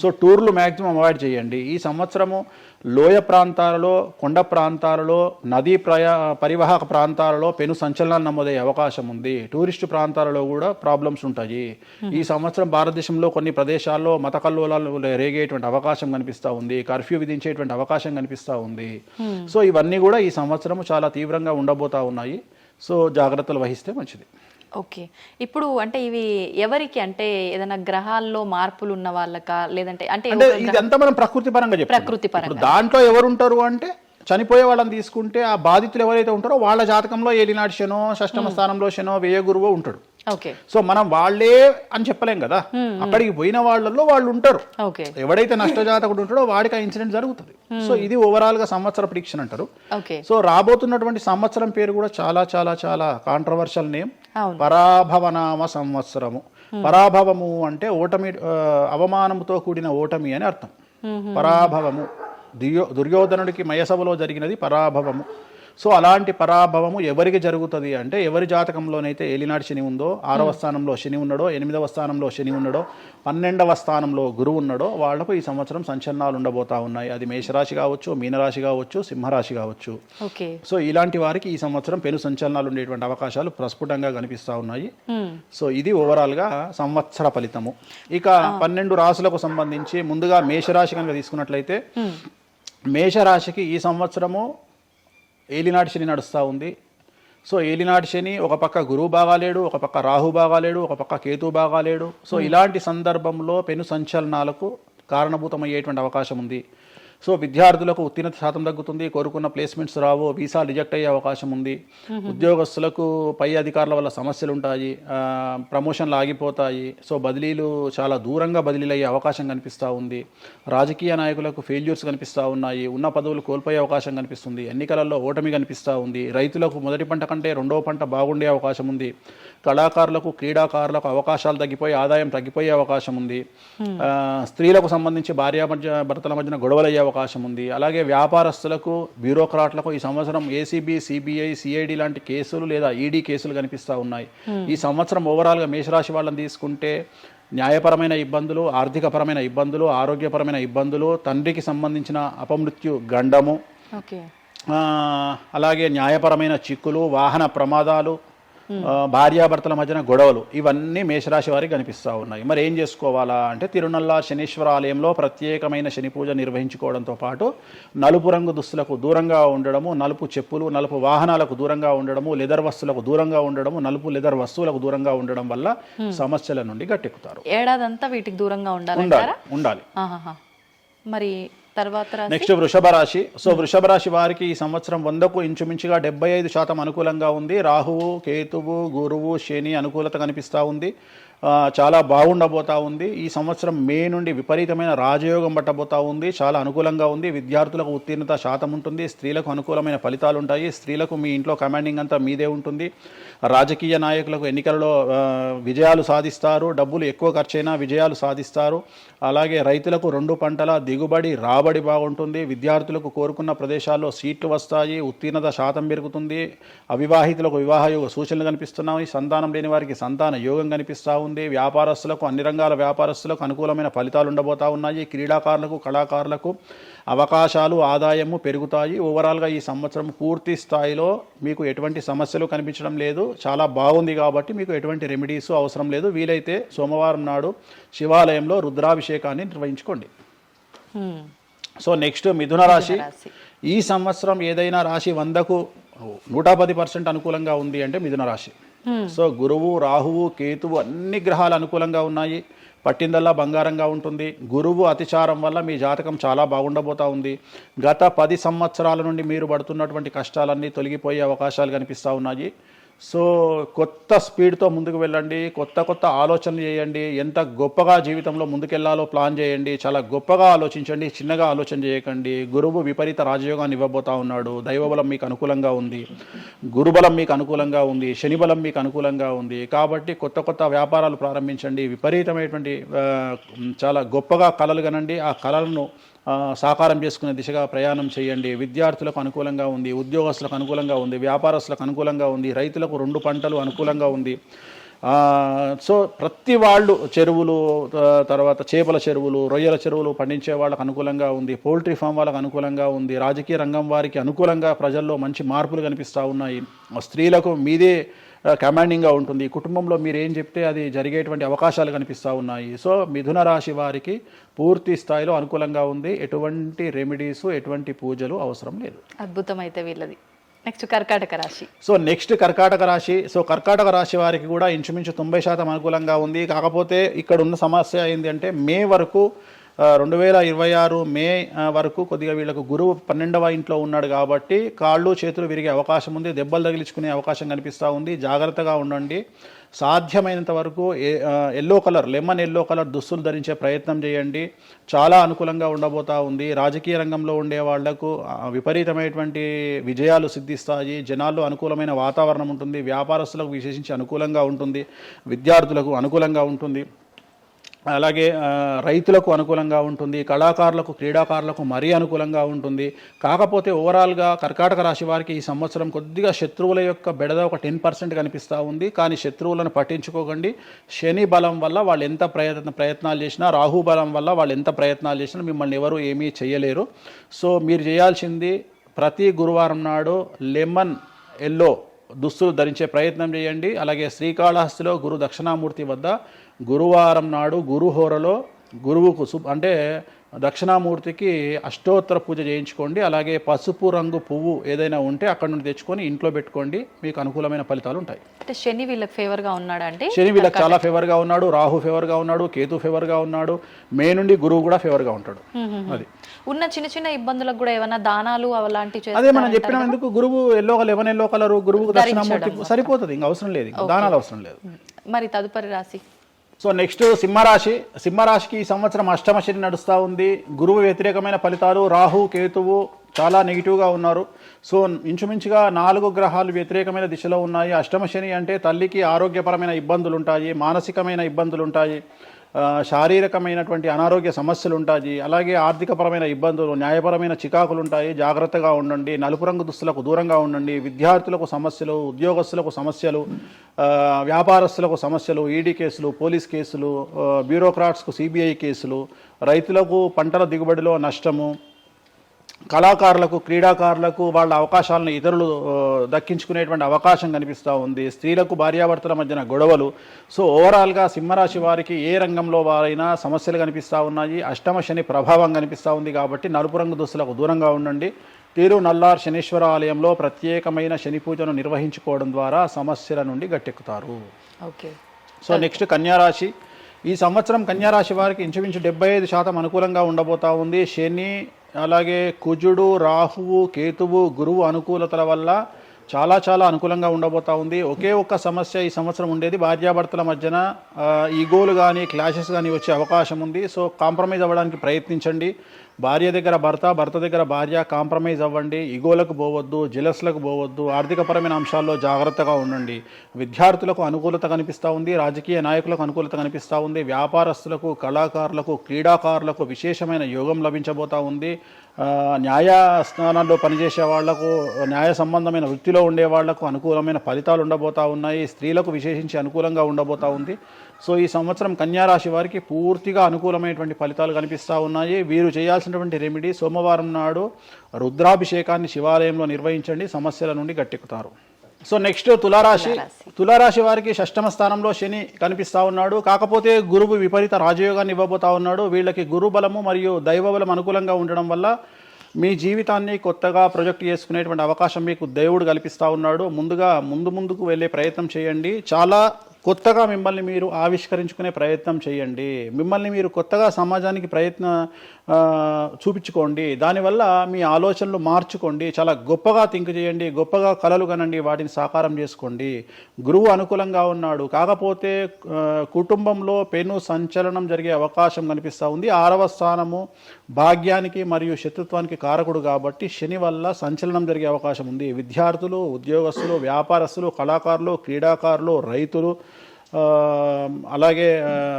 సో టూర్లు మాక్సిమం అవాయిడ్ చేయండి. ఈ సంవత్సరము లోయ ప్రాంతాలలో కొండ ప్రాంతాలలో నదీ ప్రయా పరివాహక ప్రాంతాలలో పెను సంచలనాలు నమోదయ్యే అవకాశం ఉంది. టూరిస్టు ప్రాంతాలలో కూడా ప్రాబ్లమ్స్ ఉంటాయి. ఈ సంవత్సరం భారతదేశంలో కొన్ని ప్రదేశాల్లో మత కల్లోలాలు రేగేటువంటి అవకాశం కనిపిస్తూ ఉంది. కర్ఫ్యూ విధించేటువంటి అవకాశం కనిపిస్తూ ఉంది. సో ఇవన్నీ కూడా ఈ సంవత్సరం చాలా తీవ్రంగా ఉండబోతా ఉన్నాయి. సో జాగ్రత్తలు వహిస్తే మంచిది. ఓకే. ఇప్పుడు అంటే ఇవి ఎవరికి? అంటే ఏదైనా గ్రహాల్లో మార్పులు ఉన్న వాళ్ళకా? లేదంటే అంటే ఇదంతా మనం ప్రకృతి పరంగా ప్రకృతి పరంగా. దాంట్లో ఎవరు ఉంటారు అంటే చనిపోయే వాళ్ళని తీసుకుంటే ఆ బాధితులు ఎవరైతే ఉంటారో వాళ్ళ జాతకంలో ఏలినాటి శనో షష్టమ స్థానంలో శనో వ్యయ గురువో ఉంటాడు. ఓకే. సో మనం వాళ్ళే అని చెప్పలేం కదా? అక్కడికి పోయిన వాళ్ళల్లో వాళ్ళు ఉంటారు. ఎవడైతే నష్టజాతకుడు ఉంటాడో వాడికి ఆ ఇన్సిడెంట్ జరుగుతుంది. సో ఇది ఓవరాల్గా సంవత్సర ప్రిడిక్షన్ అంటారు. ఓకే. సో రాబోతున్నటువంటి సంవత్సరం పేరు కూడా చాలా చాలా చాలా కాంట్రవర్షియల్ నేమ్ పరాభవనామ సంవత్సరము. పరాభవము అంటే ఓటమి అవమానముతో కూడిన ఓటమి అని అర్థం. పరాభవము. దుర్యో దుర్యోధనుడికి మయసభలో జరిగినది పరాభవము. సో అలాంటి పరాభవము ఎవరికి జరుగుతుంది అంటే ఎవరి జాతకంలోనైతే ఏలినాటి శని ఉందో ఆరవ స్థానంలో శని ఉన్నాడో ఎనిమిదవ స్థానంలో శని ఉన్నాడో పన్నెండవ స్థానంలో గురువు ఉన్నాడో వాళ్ళకు ఈ సంవత్సరం సంచలనాలు ఉండబోతా ఉన్నాయి. అది మేషరాశి కావచ్చు మీనరాశి కావచ్చు సింహరాశి కావచ్చు. ఓకే. సో ఇలాంటి వారికి ఈ సంవత్సరం పెను సంచలనాలు ఉండేటువంటి అవకాశాలు ప్రస్ఫుటంగా కనిపిస్తూ ఉన్నాయి. మ్మ్. సో ఇది ఓవరాల్గా సంవత్సర ఫలితము. ఇక పన్నెండు రాశులకు సంబంధించి ముందుగా మేషరాశి కనుక తీసుకున్నట్లయితే మేషరాశికి ఈ సంవత్సరము ఏలినాటి శని నడుస్తూ ఉంది. సో ఏలినాటి శని ఒక పక్క గురువు బాగాలేడు ఒక పక్క రాహు బాగాలేడు ఒక పక్క కేతు బాగాలేడు. సో ఇలాంటి సందర్భంలో పెను సంచలనాలకు కారణభూతమయ్యేటువంటి అవకాశం ఉంది. సో విద్యార్థులకు ఉత్తీర్ణత శాతం తగ్గుతుంది కోరుకున్న ప్లేస్మెంట్స్ రావు వీసా రిజెక్ట్ అయ్యే అవకాశం ఉంది. ఉద్యోగస్తులకు పై అధికారుల వల్ల సమస్యలు ఉంటాయి ప్రమోషన్లు ఆగిపోతాయి. సో బదిలీలు చాలా దూరంగా బదిలీలు అయ్యే అవకాశం కనిపిస్తూ ఉంది. రాజకీయ నాయకులకు ఫెయిల్యూర్స్ కనిపిస్తూ ఉన్నాయి ఉన్న పదవులు కోల్పోయే అవకాశం కనిపిస్తుంది. ఎన్నికలలో ఓటమి కనిపిస్తూ ఉంది. రైతులకు మొదటి పంట కంటే రెండవ పంట బాగుండే అవకాశం ఉంది. కళాకారులకు క్రీడాకారులకు అవకాశాలు తగ్గిపోయి ఆదాయం తగ్గిపోయే అవకాశం ఉంది. స్త్రీలకు సంబంధించి భార్య మధ్య భర్తల మధ్యన గొడవలు అయ్యే అవకాశం ఉంది. అలాగే వ్యాపారస్తులకు బ్యూరోక్రాట్లకు ఈ సంవత్సరం ఏసీబీ సిబిఐ సిఐడి లాంటి కేసులు లేదా ఈడీ కేసులు కనిపిస్తూ ఉన్నాయి. ఈ సంవత్సరం ఓవరాల్గా మేషరాశి వాళ్ళని తీసుకుంటే న్యాయపరమైన ఇబ్బందులు ఆర్థికపరమైన ఇబ్బందులు ఆరోగ్యపరమైన ఇబ్బందులు తండ్రికి సంబంధించిన అపమృత్యు గండము అలాగే న్యాయపరమైన చిక్కులు వాహన ప్రమాదాలు భార్యాభర్తల మధ్యన గొడవలు ఇవన్నీ మేషరాశి వారికి కనిపిస్తూ ఉన్నాయి. మరి ఏం చేసుకోవాలా అంటే తిరునల్ల శనీశ్వర ఆలయంలో ప్రత్యేకమైన శని పూజ నిర్వహించుకోవడంతో పాటు నలుపు రంగు దుస్తులకు దూరంగా ఉండడము నలుపు చెప్పులు నలుపు వాహనాలకు దూరంగా ఉండడము లెదర్ వస్తువులకు దూరంగా ఉండడము నలుపు లెదర్ వస్తువులకు దూరంగా ఉండడం వల్ల సమస్యల నుండి గట్టెక్కుతారు. ఏడాదంతా వీటికి దూరంగా ఉండాలి ఉండాలి. మరి తర్వాత నెక్స్ట్ వృషభ రాశి సో వృషభ రాశి వారికి ఈ సంవత్సరం వందకు ఇంచుమించుగా డెబ్బై ఐదు శాతం అనుకూలంగా ఉంది. రాహువు కేతువు గురువు శని అనుకూలత కనిపిస్తూ ఉంది. చాలా బాగుండబోతా ఉంది. ఈ సంవత్సరం మే నుండి విపరీతమైన రాజయోగం పట్టబోతా ఉంది. చాలా అనుకూలంగా ఉంది. విద్యార్థులకు ఉత్తీర్ణత శాతం ఉంటుంది. స్త్రీలకు అనుకూలమైన ఫలితాలు ఉంటాయి. స్త్రీలకు మీ ఇంట్లో కమాండింగ్ అంతా మీదే ఉంటుంది. రాజకీయ నాయకులకు ఎన్నికలలో విజయాలు సాధిస్తారు. డబ్బులు ఎక్కువ ఖర్చైనా విజయాలు సాధిస్తారు. అలాగే రైతులకు రెండు పంటల దిగుబడి రాబడి బాగుంటుంది. విద్యార్థులకు కోరుకున్న ప్రదేశాల్లో సీట్లు వస్తాయి. ఉత్తీర్ణత శాతం పెరుగుతుంది. అవివాహితులకు వివాహ యోగ సూచనలు కనిపిస్తున్నాయి. సంతానం లేని వారికి సంతాన యోగం కనిపిస్తూ ఉంది. వ్యాపారస్తులకు అన్ని రంగాల వ్యాపారస్తులకు అనుకూలమైన ఫలితాలు ఉండబోతా ఉన్నాయి. క్రీడాకారులకు కళాకారులకు అవకాశాలు ఆదాయము పెరుగుతాయి. ఓవరాల్గా ఈ సంవత్సరం పూర్తి స్థాయిలో మీకు ఎటువంటి సమస్యలు కనిపించడం లేదు. చాలా బాగుంది కాబట్టి మీకు ఎటువంటి రెమెడీస్ అవసరం లేదు. వీలైతే సోమవారం నాడు శివాలయంలో రుద్రాభిషేకాన్ని నిర్వహించుకోండి. సో నెక్స్ట్ మిథున రాశి. ఈ సంవత్సరం ఏదైనా రాశి వందకు నూట పది పర్సెంట్ అనుకూలంగా ఉంది అంటే మిథున రాశి. సో గురువు రాహువు కేతువు అన్ని గ్రహాలు అనుకూలంగా ఉన్నాయి. పట్టిందల్లా బంగారంగా ఉంటుంది. గురువు అతిచారం వల్ల మీ జాతకం చాలా బాగుండబోతా ఉంది. గత పది సంవత్సరాల నుండి మీరు పడుతున్నటువంటి కష్టాలన్నీ తొలగిపోయే అవకాశాలు కనిపిస్తూ ఉన్నాయి. సో కొత్త స్పీడ్తో ముందుకు వెళ్ళండి కొత్త కొత్త ఆలోచనలు చేయండి ఎంత గొప్పగా జీవితంలో ముందుకెళ్ళాలో ప్లాన్ చేయండి చాలా గొప్పగా ఆలోచించండి చిన్నగా ఆలోచన చేయకండి. గురువు విపరీత రాజయోగాన్ని ఇవ్వబోతా ఉన్నాడు. దైవబలం మీకు అనుకూలంగా ఉంది. గురుబలం మీకు అనుకూలంగా ఉంది. శనిబలం మీకు అనుకూలంగా ఉంది. కాబట్టి కొత్త కొత్త వ్యాపారాలు ప్రారంభించండి. విపరీతమైనటువంటి చాలా గొప్పగా కళలు కనండి ఆ కళలను సాకారం చేసుకునే దిశగా ప్రయాణం చేయండి. విద్యార్థులకు అనుకూలంగా ఉంది ఉద్యోగస్తులకు అనుకూలంగా ఉంది వ్యాపారస్తులకు అనుకూలంగా ఉంది రైతులకు రెండు పంటలు అనుకూలంగా ఉంది. సో ప్రతి వాళ్ళు చెరువులు తర్వాత చేపల చెరువులు రొయ్యల చెరువులు పండించే వాళ్ళకు అనుకూలంగా ఉంది. పౌల్ట్రీ ఫామ్ వాళ్ళకు అనుకూలంగా ఉంది. రాజకీయ రంగం వారికి అనుకూలంగా ప్రజల్లో మంచి మార్పులు కనిపిస్తూ ఉన్నాయి. స్త్రీలకు మీదే కమాండింగ్గా ఉంటుంది. కుటుంబంలో మీరు ఏం చెప్తే అది జరిగేటువంటి అవకాశాలు కనిపిస్తూ ఉన్నాయి. సో మిథున రాశి వారికి పూర్తి స్థాయిలో అనుకూలంగా ఉంది. ఎటువంటి రెమెడీస్ ఎటువంటి పూజలు అవసరం లేదు. అద్భుతం అయితే వీళ్ళది. నెక్స్ట్ కర్కాటక రాశి. సో నెక్స్ట్ కర్కాటక రాశి సో కర్కాటక రాశి వారికి కూడా ఇంచుమించు తొంభై శాతం అనుకూలంగా ఉంది. కాకపోతే ఇక్కడ ఉన్న సమస్య ఏంటి అంటే మే వరకు రెండు వేల ఇరవై ఆరు మే వరకు కొద్దిగా వీళ్ళకు గురువు పన్నెండవ ఇంట్లో ఉన్నాడు కాబట్టి కాళ్ళు చేతులు విరిగే అవకాశం ఉంది దెబ్బలు తగిలించుకునే అవకాశం కనిపిస్తూ ఉంది. జాగ్రత్తగా ఉండండి. సాధ్యమైనంత వరకు yellow colour lemon yellow colour దుస్తులు ధరించే ప్రయత్నం చేయండి. చాలా అనుకూలంగా ఉండబోతా ఉంది. రాజకీయ రంగంలో ఉండే వాళ్ళకు విపరీతమైనటువంటి విజయాలు సిద్ధిస్తాయి. జనాల్లో అనుకూలమైన వాతావరణం ఉంటుంది. వ్యాపారస్తులకు విశేషించి అనుకూలంగా ఉంటుంది. విద్యార్థులకు అనుకూలంగా ఉంటుంది. అలాగే రైతులకు అనుకూలంగా ఉంటుంది కళాకారులకు క్రీడాకారులకు మరీ అనుకూలంగా ఉంటుంది. కాకపోతే ఓవరాల్గా కర్కాటక రాశి వారికి ఈ సంవత్సరం కొద్దిగా శత్రువుల యొక్క బెడద ఒక టెన్ పర్సెంట్ కనిపిస్తూ ఉంది. కానీ శత్రువులను పట్టించుకోకండి. శని బలం వల్ల వాళ్ళు ఎంత ప్రయత్న ప్రయత్నాలు చేసినా రాహు బలం వల్ల వాళ్ళు ఎంత ప్రయత్నాలు చేసినా మిమ్మల్ని ఎవరు ఏమీ చేయలేరు. సో మీరు చేయాల్సింది ప్రతి గురువారం నాడు లెమన్ ఎల్లో దుస్తులు ధరించే ప్రయత్నం చేయండి. అలాగే శ్రీకాళహస్తిలో గురు దక్షిణామూర్తి వద్ద గురువారం నాడు గురుహోరలో గురువుకు సు అంటే దక్షిణామూర్తికి అష్టోత్తర పూజ చేయించుకోండి అలాగే పసుపు రంగు పువ్వు ఏదైనా ఉంటే అక్కడ నుండి తెచ్చుకొని ఇంట్లో పెట్టుకోండి మీకు అనుకూలమైన ఫలితాలు ఉంటాయి. అంటే శని వీళ్ళకి ఫేవర్గా ఉన్నాడా అంటే శని వీళ్ళకి చాలా ఫేవర్గా ఉన్నాడు రాహు ఫేవర్గా ఉన్నాడు కేతు ఫేవర్గా ఉన్నాడు మే నుండి గురువు కూడా ఫేవర్గా ఉంటాడు. అది. ఉన్న చిన్న చిన్న ఇబ్బందులకు కూడా ఏమైనా దానాలు అలాంటివి అదే మనం? చెప్పినాం ఎందుకు గురువు ఎల్లో లెవెన్ ఎల్లో కలర్ గురువుకు దక్షిణామూర్తి సరిపోతుంది ఇంకా అవసరం లేదు దానాలు అవసరం లేదు. మరి తదుపరి రాశి? సో నెక్స్ట్ సింహరాశి. సింహరాశికి ఈ సంవత్సరం అష్టమ శని నడుస్తూ ఉంది. గురువు వ్యతిరేకమైన ఫలితాలు రాహు కేతువు చాలా నెగిటివ్గా ఉన్నారు. సో ఇంచుమించుగా నాలుగు గ్రహాలు వ్యతిరేకమైన దిశలో ఉన్నాయి. అష్టమ శని అంటే తల్లికి ఆరోగ్యపరమైన ఇబ్బందులు ఉంటాయి మానసికమైన ఇబ్బందులు ఉంటాయి శారీరకమైనటువంటి అనారోగ్య సమస్యలు ఉంటాయి అలాగే ఆర్థికపరమైన ఇబ్బందులు న్యాయపరమైన చికాకులు ఉంటాయి జాగ్రత్తగా ఉండండి. నలుపు రంగు దుస్తులకు దూరంగా ఉండండి. విద్యార్థులకు సమస్యలు ఉద్యోగస్తులకు సమస్యలు వ్యాపారస్తులకు సమస్యలు ఈడీ కేసులు పోలీస్ కేసులు బ్యూరోక్రాట్స్కు సిబిఐ కేసులు రైతులకు పంటల దిగుబడిలో నష్టము కళాకారులకు క్రీడాకారులకు వాళ్ళ అవకాశాలను ఇతరులు దక్కించుకునేటువంటి అవకాశం కనిపిస్తూ ఉంది. స్త్రీలకు భార్యాభర్తల మధ్యన గొడవలు. సో ఓవరాల్గా సింహరాశి వారికి ఏ రంగంలో వారైనా సమస్యలు కనిపిస్తూ ఉన్నాయి. అష్టమ శని ప్రభావం కనిపిస్తూ ఉంది కాబట్టి నలుపు రంగు దుస్తులకు దూరంగా ఉండండి. తీరు నల్లార్ శనీశ్వర ఆలయంలో ప్రత్యేకమైన శని పూజను నిర్వహించుకోవడం ద్వారా సమస్యల నుండి గట్టెక్కుతారు. ఓకే. సో నెక్స్ట్ కన్యారాశి. ఈ సంవత్సరం కన్యారాశి వారికి ఇంచుమించు డెబ్బై ఐదు శాతం అనుకూలంగా ఉండబోతా ఉంది. శని అలాగే కుజుడు రాహువు కేతువు గురువు అనుకూలతల వల్ల చాలా చాలా అనుకూలంగా ఉండబోతా ఉంది. ఒకే ఒక్క సమస్య ఈ సంవత్సరం ఉండేది. భార్యాభర్తల మధ్యన ఈగోలు కానీ క్లాషెస్ కానీ వచ్చే అవకాశం ఉంది. సో కాంప్రమైజ్ అవ్వడానికి ప్రయత్నించండి. భార్య దగ్గర భర్త భర్త దగ్గర భార్య కాంప్రమైజ్ అవ్వండి ఈగోలకు పోవద్దు జిలస్లకు పోవద్దు ఆర్థికపరమైన అంశాల్లో జాగ్రత్తగా ఉండండి. విద్యార్థులకు అనుకూలత కనిపిస్తూ ఉంది రాజకీయ నాయకులకు అనుకూలత కనిపిస్తూ ఉంది వ్యాపారస్తులకు కళాకారులకు క్రీడాకారులకు విశేషమైన యోగం లభించబోతా ఉంది. న్యాయ స్థానాల్లో పనిచేసే వాళ్ళకు న్యాయ సంబంధమైన వృత్తిలో ఉండే వాళ్ళకు అనుకూలమైన ఫలితాలు ఉండబోతా ఉన్నాయి స్త్రీలకు విశేషించి అనుకూలంగా ఉండబోతా ఉంది. సో ఈ సంవత్సరం కన్యారాశి వారికి పూర్తిగా అనుకూలమైనటువంటి ఫలితాలు కనిపిస్తూ ఉన్నాయి. వీరు చేయాల్సినటువంటి రెమెడీ సోమవారం నాడు రుద్రాభిషేకాన్ని శివాలయంలో నిర్వహించండి సమస్యల నుండి గట్టెక్కుతారు. సో నెక్స్ట్ తులారాశి తులారాశి. వారికి షష్టమ స్థానంలో శని కనిపిస్తా ఉన్నాడు. కాకపోతే గురువు విపరీత రాజయోగాన్ని ఇవ్వబోతా ఉన్నాడు. వీళ్ళకి గురు బలము మరియు దైవ బలం అనుకూలంగా ఉండడం వల్ల మీ జీవితాన్ని కొత్తగా ప్రొజెక్ట్ చేసుకునేటువంటి అవకాశం మీకు దేవుడు కల్పిస్తూ ఉన్నాడు. ముందుగా ముందు ముందుకు వెళ్ళే ప్రయత్నం చేయండి. చాలా కొత్తగా మిమ్మల్ని మీరు ఆవిష్కరించుకునే ప్రయత్నం చేయండి. మిమ్మల్ని మీరు కొత్తగా సమాజానికి ప్రయత్న చూపించుకోండి. దానివల్ల మీ ఆలోచనలు మార్చుకోండి. చాలా గొప్పగా థింక్ చేయండి గొప్పగా కలలు కనండి వాటిని సాకారం చేసుకోండి. గురువు అనుకూలంగా ఉన్నాడు. కాకపోతే కుటుంబంలో పెను సంచలనం జరిగే అవకాశం కనిపిస్తూ ఉంది. ఆరవ స్థానము భాగ్యానికి మరియు శత్రుత్వానికి కారకుడు కాబట్టి శని వల్ల సంచలనం జరిగే అవకాశం ఉంది. విద్యార్థులు ఉద్యోగస్తులు వ్యాపారస్తులు కళాకారులు క్రీడాకారులు రైతులు అలాగే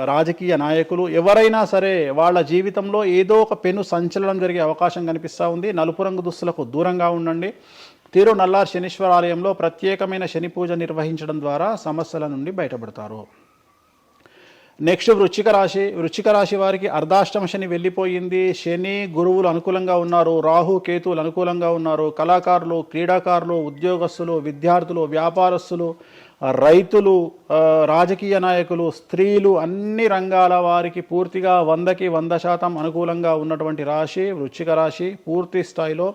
రాజకీయ నాయకులు ఎవరైనా సరే వాళ్ళ జీవితంలో ఏదో ఒక పెను సంచలనం జరిగే అవకాశం కనిపిస్తూ ఉంది. నలుపు రంగు దుస్తులకు దూరంగా ఉండండి. తీరు నల్లార్ శనీశ్వర ఆలయంలో ప్రత్యేకమైన శని పూజ నిర్వహించడం ద్వారా సమస్యల నుండి బయటపడతారు. నెక్స్ట్ వృచ్చిక రాశి వృచ్చిక రాశి వారికి అర్ధాష్టమ శని వెళ్ళిపోయింది. శని గురువులు అనుకూలంగా ఉన్నారు. రాహు కేతువులు అనుకూలంగా ఉన్నారు. కళాకారులు క్రీడాకారులు ఉద్యోగస్తులు విద్యార్థులు వ్యాపారస్తులు రైతులు రాజకీయ నాయకులు స్త్రీలు అన్ని రంగాల వారికి పూర్తిగా వందకి వంద శాతం అనుకూలంగా ఉన్నటువంటి రాశి వృశ్చిక రాశి పూర్తి స్థాయిలో.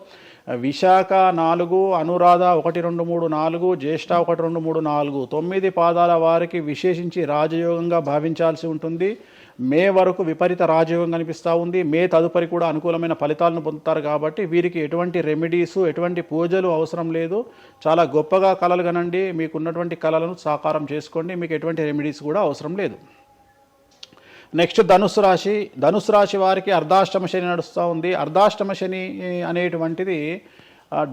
విశాఖ నాలుగు అనురాధ ఒకటి రెండు మూడు నాలుగు జ్యేష్ఠ ఒకటి రెండు మూడు నాలుగు. తొమ్మిది పాదాల వారికి విశేషించి రాజయోగంగా భావించాల్సి ఉంటుంది. మే వరకు విపరీత రాజయోగం కనిపిస్తూ ఉంది. మే తదుపరి కూడా అనుకూలమైన ఫలితాలను పొందుతారు కాబట్టి వీరికి ఎటువంటి రెమెడీస్ ఎటువంటి పూజలు అవసరం లేదు. చాలా గొప్పగా కళలు కనండి మీకు ఉన్నటువంటి కళలను సాకారం చేసుకోండి. మీకు ఎటువంటి రెమెడీస్ కూడా అవసరం లేదు. నెక్స్ట్ ధనుసు రాశి. ధనుసు రాశి వారికి అర్ధాష్టమ శని నడుస్తూ ఉంది. అర్ధాష్టమ శని అనేటువంటిది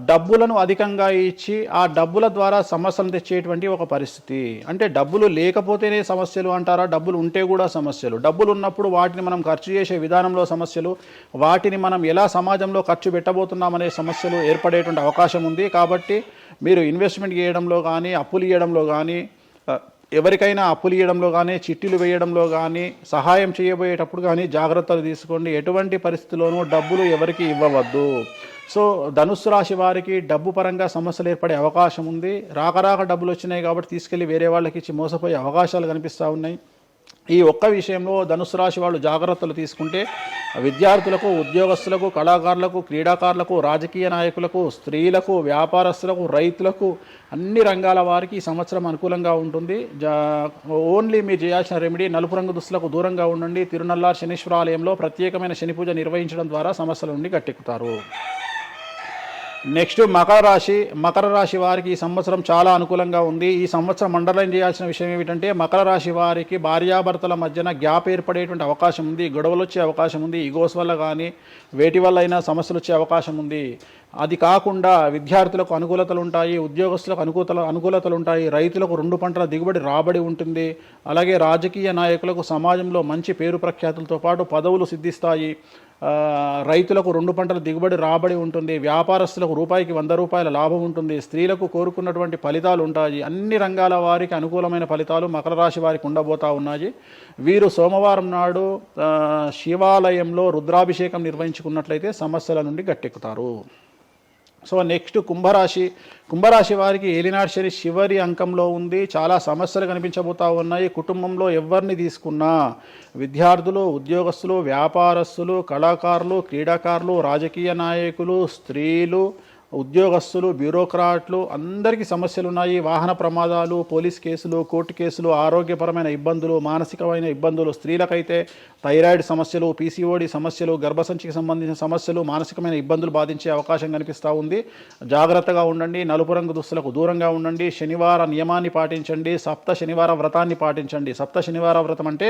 డబ్బులను అధికంగా ఇచ్చి ఆ డబ్బుల ద్వారా సమస్యలు తెచ్చేటువంటి ఒక పరిస్థితి. అంటే డబ్బులు లేకపోతేనే సమస్యలు అంటారా? డబ్బులు ఉంటే కూడా సమస్యలు. డబ్బులు ఉన్నప్పుడు వాటిని మనం ఖర్చు చేసే విధానంలో సమస్యలు వాటిని మనం ఎలా సమాజంలో ఖర్చు పెట్టబోతున్నామనే సమస్యలు ఏర్పడేటువంటి అవకాశం ఉంది. కాబట్టి మీరు ఇన్వెస్ట్మెంట్ చేయడంలో కానీ అప్పులు ఇవ్వడంలో కానీ ఎవరికైనా అప్పులు ఇవ్వడంలో కానీ చిట్టీలు వేయడంలో కానీ సహాయం చేయబోయేటప్పుడు కానీ జాగ్రత్తలు తీసుకోండి. ఎటువంటి పరిస్థితిలోనూ డబ్బులు ఎవరికి ఇవ్వవద్దు. సో ధనుస్సు రాశి వారికి డబ్బు పరంగా సమస్యలు ఏర్పడే అవకాశం ఉంది. రాకరాక డబ్బులు వచ్చినాయి కాబట్టి తీసుకెళ్ళి వేరే వాళ్ళకి ఇచ్చి మోసపోయే అవకాశాలు కనిపిస్తూ ఉన్నాయి. ఈ ఒక్క విషయంలో ధనుసు రాశి వాళ్ళు జాగ్రత్తలు తీసుకుంటే విద్యార్థులకు ఉద్యోగస్తులకు కళాకారులకు క్రీడాకారులకు రాజకీయ నాయకులకు స్త్రీలకు వ్యాపారస్తులకు రైతులకు అన్ని రంగాల వారికి ఈ సంవత్సరం అనుకూలంగా ఉంటుంది. జా ఓన్లీ మీరు చేయాల్సిన రెమెడీ నలుపు రంగు దుస్తులకు దూరంగా ఉండండి. తిరునల్లార్ శనీశ్వరాలయంలో ప్రత్యేకమైన శని పూజ నిర్వహించడం ద్వారా సమస్యల నుండి గట్టెక్కుతారు. నెక్స్ట్ మకర రాశి మకర రాశి వారికి ఈ సంవత్సరం చాలా అనుకూలంగా ఉంది. ఈ సంవత్సరం అండర్లైన్ చేయాల్సిన విషయం ఏమిటంటే మకర రాశి వారికి భార్యాభర్తల మధ్యన గ్యాప్ ఏర్పడేటువంటి అవకాశం ఉంది. గొడవలు వచ్చే అవకాశం ఉంది. ఈగోస్ వల్ల కానీ వేటి వల్ల అయినా సమస్యలు వచ్చే అవకాశం ఉంది. అది కాకుండా విద్యార్థులకు అనుకూలతలు ఉంటాయి ఉద్యోగస్తులకు అనుకూలతలు అనుకూలతలు ఉంటాయి. రైతులకు రెండు పంటల దిగుబడి రాబడి ఉంటుంది. అలాగే రాజకీయ నాయకులకు సమాజంలో మంచి పేరు ప్రఖ్యాతులతో పాటు పదవులు సిద్ధిస్తాయి. రైతులకు రెండు పంటల దిగుబడి రాబడి ఉంటుంది వ్యాపారస్తులకు రూపాయికి వంద రూపాయల లాభం ఉంటుంది స్త్రీలకు కోరుకున్నటువంటి ఫలితాలు ఉంటాయి. అన్ని రంగాల వారికి అనుకూలమైన ఫలితాలు మకర రాశి వారికి ఉండబోతా ఉన్నాయి. వీరు సోమవారం నాడు శివాలయంలో రుద్రాభిషేకం నిర్వహించుకున్నట్లయితే సమస్యల నుండి గట్టెక్కుతారు. సో నెక్స్ట్ కుంభరాశి. కుంభరాశి వారికి ఏలినాడు శని చివరి అంకంలో ఉంది. చాలా సమస్యలు కనిపించబోతా ఉన్నాయి. కుటుంబంలో ఎవరిని తీసుకున్నా విద్యార్థులు ఉద్యోగస్తులు వ్యాపారస్తులు కళాకారులు క్రీడాకారులు రాజకీయ నాయకులు స్త్రీలు ఉద్యోగస్తులు బ్యూరోక్రాట్లు అందరికీ సమస్యలు ఉన్నాయి వాహన ప్రమాదాలు పోలీస్ కేసులు కోర్టు కేసులు ఆరోగ్యపరమైన ఇబ్బందులు మానసికమైన ఇబ్బందులు స్త్రీలకైతే థైరాయిడ్ సమస్యలు పీసీఓడి సమస్యలు గర్భసంచికి సంబంధించిన సమస్యలు మానసికమైన ఇబ్బందులు బాధించే అవకాశం కనిపిస్తూ ఉంది. జాగ్రత్తగా ఉండండి. నలుపు రంగు దుస్తులకు దూరంగా ఉండండి. శనివార నియమాన్ని పాటించండి. సప్త శనివార వ్రతాన్ని పాటించండి. సప్త శనివార వ్రతం అంటే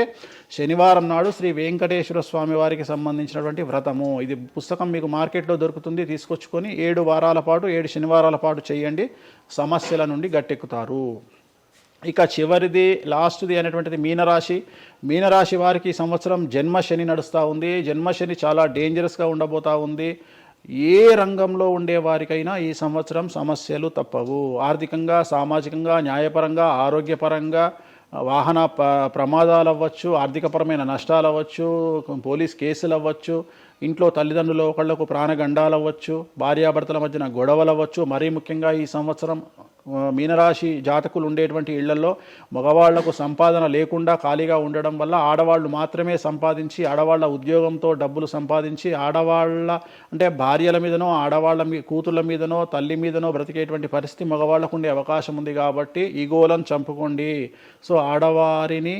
శనివారం నాడు శ్రీ వెంకటేశ్వర స్వామి వారికి సంబంధించినటువంటి వ్రతము. ఇది పుస్తకం మీకు మార్కెట్లో దొరుకుతుంది. తీసుకొచ్చుకొని ఏడు వారాలు పాటు ఏడు శనివారాల పాటు చేయండి. సమస్యల నుండి గట్టెక్కుతారు. ఇక చివరిది లాస్ట్ది అనేటువంటిది మీనరాశి. మీనరాశి వారికి ఈ సంవత్సరం జన్మ శని నడుస్తూ ఉంది. జన్మ శని చాలా డేంజరస్గా ఉండబోతూ ఉంది. ఏ రంగంలో ఉండే వారికైనా ఈ సంవత్సరం సమస్యలు తప్పవు. ఆర్థికంగా సామాజికంగా న్యాయపరంగా ఆరోగ్యపరంగా వాహన ప ప్రమాదాలు అవ్వచ్చు ఆర్థికపరమైన నష్టాలు అవ్వచ్చు పోలీస్ కేసులు అవ్వచ్చు ఇంట్లో తల్లిదండ్రులు ఒకళ్ళకు ప్రాణగండాలు అవ్వచ్చు భార్యాభర్తల మధ్యన గొడవలు అవ్వచ్చు మరీ ముఖ్యంగా ఈ సంవత్సరం మీనరాశి జాతకులు ఉండేటువంటి ఇళ్ళలో మగవాళ్ళకు సంపాదన లేకుండా ఖాళీగా ఉండడం వల్ల ఆడవాళ్ళు మాత్రమే సంపాదించి ఆడవాళ్ళ ఉద్యోగంతో డబ్బులు సంపాదించి ఆడవాళ్ళ అంటే భార్యల మీదనో ఆడవాళ్ళ మీ కూతుళ్ళ మీదనో తల్లి మీదనో బ్రతికేటువంటి పరిస్థితి మగవాళ్ళకు ఉండే అవకాశం ఉంది కాబట్టి ఈగోలను చంపుకోండి. సో ఆడవారిని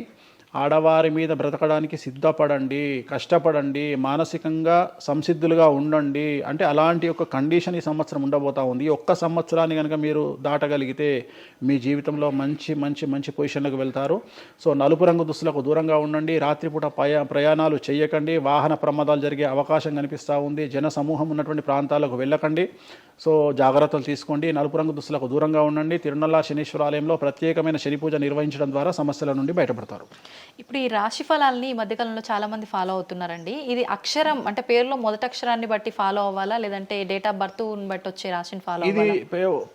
ఆడవారి మీద బ్రతకడానికి సిద్ధపడండి కష్టపడండి మానసికంగా సంసిద్ధులుగా ఉండండి. అంటే అలాంటి ఒక కండిషన్ ఈ సంవత్సరం ఉండబోతా ఉంది. ఒక్క సంవత్సరాన్ని కనుక మీరు దాటగలిగితే మీ జీవితంలో మంచి మంచి మంచి పొజిషన్లకు వెళ్తారు. సో నలుపు రంగు దుస్తులకు దూరంగా ఉండండి. రాత్రిపూట ప్రయా ప్రయాణాలు చేయకండి వాహన ప్రమాదాలు జరిగే అవకాశం కనిపిస్తూ ఉంది. జన సమూహం ఉన్నటువంటి ప్రాంతాలకు వెళ్ళకండి. సో జాగ్రత్తలు తీసుకోండి. నలుపు రంగు దుస్తులకు దూరంగా ఉండండి. తిరునల్లా శనీశ్వర ఆలయంలో ప్రత్యేకమైన శని పూజ నిర్వహించడం ద్వారా సమస్యల నుండి బయటపడతారు. ఇప్పుడు ఈ రాశి ఫలాల్ని ఈ మధ్యకాలంలో చాలా మంది ఫాలో అవుతున్నారండి. ఇది అక్షరం అంటే పేరులో మొదటి అక్షరాన్ని బట్టి ఫాలో అవ్వాలా? లేదంటే డేట్ ఆఫ్ బర్త్ బట్టి వచ్చే రాశిని ఫాలో ఇది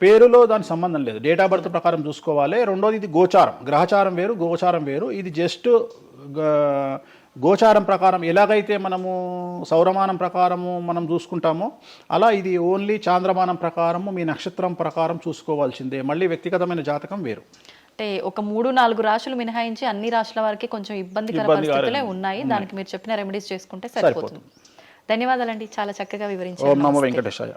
పేరులో దాని సంబంధం లేదు. డేట్ ఆఫ్ బర్త్ ప్రకారం చూసుకోవాలి. రెండోది ఇది గోచారం. గ్రహచారం వేరు గోచారం వేరు. ఇది జస్ట్ గోచారం ప్రకారం ఎలాగైతే మనము సౌరమానం ప్రకారము మనం చూసుకుంటామో అలా ఇది ఓన్లీ చాంద్రమానం ప్రకారము మీ నక్షత్రం ప్రకారం చూసుకోవాల్సిందే. మళ్ళీ వ్యక్తిగతమైన జాతకం వేరు. అంటే ఒక మూడు నాలుగు రాశులు మినహాయించి అన్ని రాశుల వారికి కొంచెం ఇబ్బందికర పరిస్థితులే ఉన్నాయి. దానికి మీరు చెప్పిన రెమెడీస్ చేసుకుంటే సరిపోతుంది. ధన్యవాదాలండి. చాలా చక్కగా వివరించారు. వెంకటేశాయ.